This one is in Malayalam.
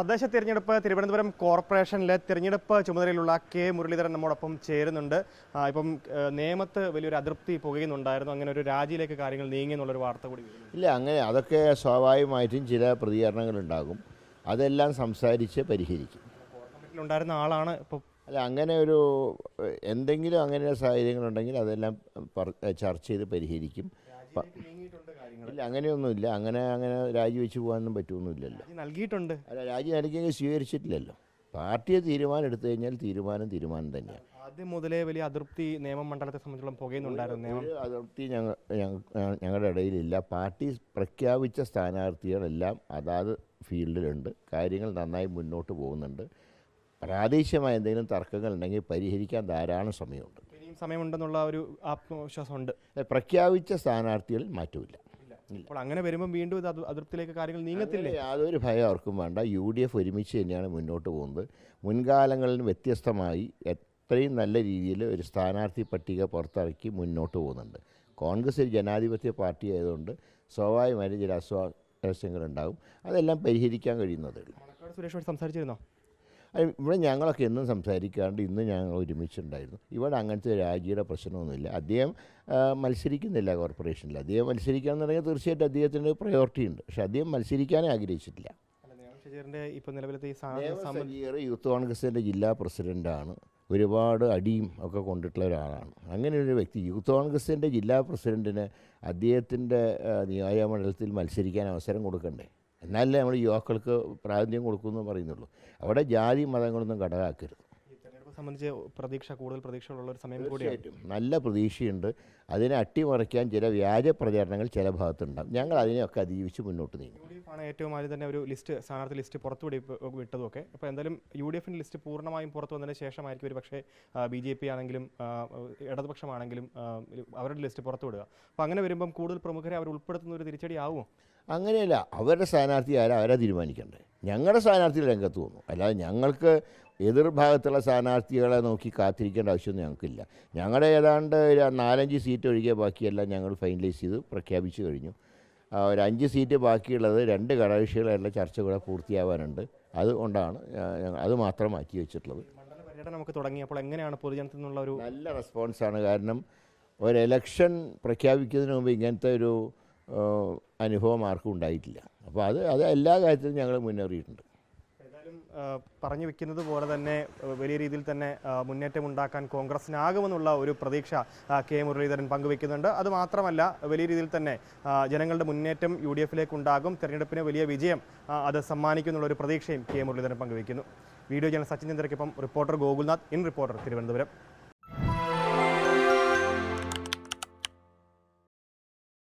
തദ്ദേശ തിരഞ്ഞെടുപ്പ് തിരുവനന്തപുരം കോർപ്പറേഷനിലെ തിരഞ്ഞെടുപ്പ് ചുമതലയിലുള്ള കെ മുരളീധരൻ നമ്മോടൊപ്പം ചേരുന്നുണ്ട്. ഇപ്പം നിയമത്ത് വലിയൊരു അതൃപ്തി പുകയുന്നുണ്ടായിരുന്നു. അങ്ങനെ ഒരു രാജിയിലേക്ക് കാര്യങ്ങൾ നീങ്ങി എന്നുള്ളൊരു വാർത്ത കൂടി ഇല്ല അങ്ങനെ അതൊക്കെ സ്വാഭാവികമായിട്ടും ചില പ്രതികരണങ്ങളുണ്ടാകും. അതെല്ലാം സംസാരിച്ച് പരിഹരിക്കും. ഉണ്ടായിരുന്ന ആളാണ് ഇപ്പോൾ അല്ല അങ്ങനെ ഒരു എന്തെങ്കിലും അങ്ങനെ സാഹചര്യങ്ങളുണ്ടെങ്കിൽ അതെല്ലാം ചർച്ച ചെയ്ത് പരിഹരിക്കും. ഇല്ല അങ്ങനെയൊന്നുമില്ല. അങ്ങനെ അങ്ങനെ രാജിവെച്ച് പോകാനൊന്നും പറ്റുമൊന്നുമില്ലല്ലോ നൽകിയിട്ടുണ്ട്. അല്ല രാജി നൽകിയെങ്കിൽ സ്വീകരിച്ചിട്ടില്ലല്ലോ. പാർട്ടിയെ തീരുമാനം എടുത്തു കഴിഞ്ഞാൽ തീരുമാനം തീരുമാനം തന്നെയാണ്. ആദ്യം മുതലേ വലിയ അതൃപ്തി നിയമമണ്ഡലത്തെ സംബന്ധിച്ചോളം പുകയുന്നുണ്ടായിരുന്നു. ഒരു അതിർത്തി ഞങ്ങൾ ഞങ്ങളുടെ ഇടയിലില്ല. പാർട്ടി പ്രഖ്യാപിച്ച സ്ഥാനാർത്ഥികളെല്ലാം അതാത് ഫീൽഡിലുണ്ട്. കാര്യങ്ങൾ നന്നായി മുന്നോട്ട് പോകുന്നുണ്ട്. പ്രാദേശികമായ എന്തെങ്കിലും തർക്കങ്ങൾ ഉണ്ടെങ്കിൽ പരിഹരിക്കാൻ ധാരാളം സമയമുണ്ട്. ഇനിയും സമയമുണ്ടെന്നുള്ള ഒരു ആത്മവിശ്വാസമുണ്ട്. പ്രഖ്യാപിച്ച സ്ഥാനാർത്ഥികളിൽ മാറ്റമില്ല. അപ്പോൾ അങ്ങനെ വരുമ്പോൾ വീണ്ടും ഇത് അതിർത്തിയിലേക്ക് കാര്യങ്ങൾ നീങ്ങത്തില്ലേ? യാതൊരു ഭയം അവർക്കും വേണ്ട. യു ഡി എഫ് ഒരുമിച്ച് തന്നെയാണ് മുന്നോട്ട് പോകുന്നത്. മുൻകാലങ്ങളിൽ വ്യത്യസ്തമായി എത്രയും നല്ല രീതിയിൽ ഒരു സ്ഥാനാർത്ഥി പട്ടിക പുറത്തിറക്കി മുന്നോട്ട് പോകുന്നുണ്ട്. കോൺഗ്രസ് ഒരു ജനാധിപത്യ പാർട്ടി ആയതുകൊണ്ട് സ്വാഭാവികമായിട്ട് ചില അസ്വാരസ്യങ്ങളുണ്ടാകും അതെല്ലാം പരിഹരിക്കാൻ കഴിയുന്നതേ ഉള്ളൂ. സുരേഷ് സംസാരിച്ചിരുന്നോ? ഇവിടെ ഞങ്ങളൊക്കെ എന്നും സംസാരിക്കാണ്ട് ഇന്ന് ഞങ്ങൾ ഒരുമിച്ചുണ്ടായിരുന്നു. ഇവിടെ അങ്ങനത്തെ രാജിയുടെ പ്രശ്നമൊന്നുമില്ല. അദ്ദേഹം മത്സരിക്കുന്നില്ല കോർപ്പറേഷനിൽ. അദ്ദേഹം മത്സരിക്കുകയാണെന്നുണ്ടെങ്കിൽ തീർച്ചയായിട്ടും അദ്ദേഹത്തിന് പ്രയോറിറ്റി ഉണ്ട്. പക്ഷേ അദ്ദേഹം മത്സരിക്കാനേ ആഗ്രഹിച്ചിട്ടില്ല. നിലവിലത്തെ ഈ സജീർ യൂത്ത് കോൺഗ്രസിന്റെ ജില്ലാ പ്രസിഡന്റാണ് ഒരുപാട് അടിയും ഒക്കെ കൊണ്ടിട്ടുള്ള ഒരാളാണ്. അങ്ങനെ ഒരു വ്യക്തി യൂത്ത് കോൺഗ്രസിന്റെ ജില്ലാ പ്രസിഡന്റിന് അദ്ദേഹത്തിന്റെ നിയോജകമണ്ഡലത്തിൽ മത്സരിക്കാൻ അവസരം കൊടുക്കണ്ടേ? എന്നാലേ നമ്മൾ യുവാക്കൾക്ക് പ്രാതിനിധ്യം കൊടുക്കുമെന്ന് പറയുന്നുള്ളൂ. അവിടെ ജാതി മതങ്ങളൊന്നും ഘടകമാക്കരുത്. തെരഞ്ഞെടുപ്പ് സംബന്ധിച്ച് പ്രതീക്ഷ കൂടുതൽ പ്രതീക്ഷകളുള്ള ഒരു സമയം കൂടി നല്ല പ്രതീക്ഷയുണ്ട്. അതിനെ അട്ടിമറിക്കാൻ ചില വ്യാജ പ്രചാരണങ്ങൾ ചില ഭാഗത്തുണ്ടാകും. ഞങ്ങൾ അതിനെയൊക്കെ അതിജീവിച്ച് മുന്നോട്ട് നീങ്ങും. ആണ് ഏറ്റവും ആദ്യം തന്നെ ഒരു ലിസ്റ്റ് സ്ഥാനാർത്ഥി ലിസ്റ്റ് പുറത്തു വിടി വിട്ടതുമൊക്കെ. അപ്പോൾ എന്തായാലും യു ഡി എഫിന്റെ ലിസ്റ്റ് പൂർണമായും പുറത്തു വന്നതിന് ശേഷമായിരിക്കും ഒരു പക്ഷേ ബി ജെ പി ആണെങ്കിലും ഇടതുപക്ഷമാണെങ്കിലും അവരുടെ ലിസ്റ്റ് പുറത്തു വിടുക അപ്പോൾ അങ്ങനെ വരുമ്പം കൂടുതൽ പ്രമുഖരെ അവർ ഉൾപ്പെടുത്തുന്ന ഒരു തിരിച്ചടി ആവുമോ അങ്ങനെയല്ല. അവരുടെ സ്ഥാനാർത്ഥി ആരാ? അവരാ തീരുമാനിക്കണ്ടേ. ഞങ്ങളുടെ സ്ഥാനാർത്ഥി രംഗത്ത് വന്നു. അല്ലാതെ ഞങ്ങൾക്ക് എതിർഭാഗത്തുള്ള സ്ഥാനാർത്ഥികളെ നോക്കി കാത്തിരിക്കേണ്ട ആവശ്യമൊന്നും ഞങ്ങൾക്കില്ല. ഞങ്ങളുടെ ഏതാണ്ട് നാലഞ്ച് സീറ്റ് ഒഴികെ ബാക്കിയെല്ലാം ഞങ്ങൾ ഫൈനലൈസ് ചെയ്ത് പ്രഖ്യാപിച്ചു കഴിഞ്ഞു. ഒരു അഞ്ച് സീറ്റ് ബാക്കിയുള്ളത് രണ്ട് ഘടകകക്ഷികളായിട്ടുള്ള ചർച്ച കൂടെ പൂർത്തിയാവാനുണ്ട്. അതുകൊണ്ടാണ് ഞങ്ങൾ അത് മാത്രം മാറ്റി വെച്ചിട്ടുള്ളത് പര്യടനം നമുക്ക് തുടങ്ങിയപ്പോൾ എങ്ങനെയാണ് പൊതുജനത്തിൽ നിന്നുള്ള ഒരു നല്ല റെസ്പോൺസാണ്. കാരണം ഒരു എലക്ഷൻ പ്രഖ്യാപിക്കുന്നതിന് മുമ്പ് ഇങ്ങനത്തെ ഒരു അനുഭവം ആർക്കും ഉണ്ടായിട്ടില്ല. അപ്പോൾ അത് അത് എല്ലാ കാര്യത്തിലും ഞങ്ങൾ മുന്നേറിയിട്ടുണ്ട്. ആ, പറഞ്ഞു വെക്കുന്നത് പോലെ തന്നെ വലിയ രീതിയിൽ തന്നെ മുന്നേറ്റം ഉണ്ടാക്കാൻ കോൺഗ്രസിനാകുമെന്നുള്ള ഒരു പ്രതീക്ഷ കെ. മുരളീധരൻ പങ്കുവെക്കുന്നുണ്ട്. അതുമാത്രമല്ല വലിയ രീതിയിൽ തന്നെ ജനങ്ങളുടെ മുന്നേറ്റം യു ഡി എഫിലേക്ക് ഉണ്ടാകും. തെരഞ്ഞെടുപ്പിന് വലിയ വിജയം അത് സമ്മാനിക്കുന്നുള്ള ഒരു പ്രതീക്ഷയും കെ. മുരളീധരൻ പങ്കുവെക്കുന്നു. Video journal Sachin ചന്ദ്രയ്ക്കൊപ്പം reporter Gokulnath in reporter Thiruvananthapuram.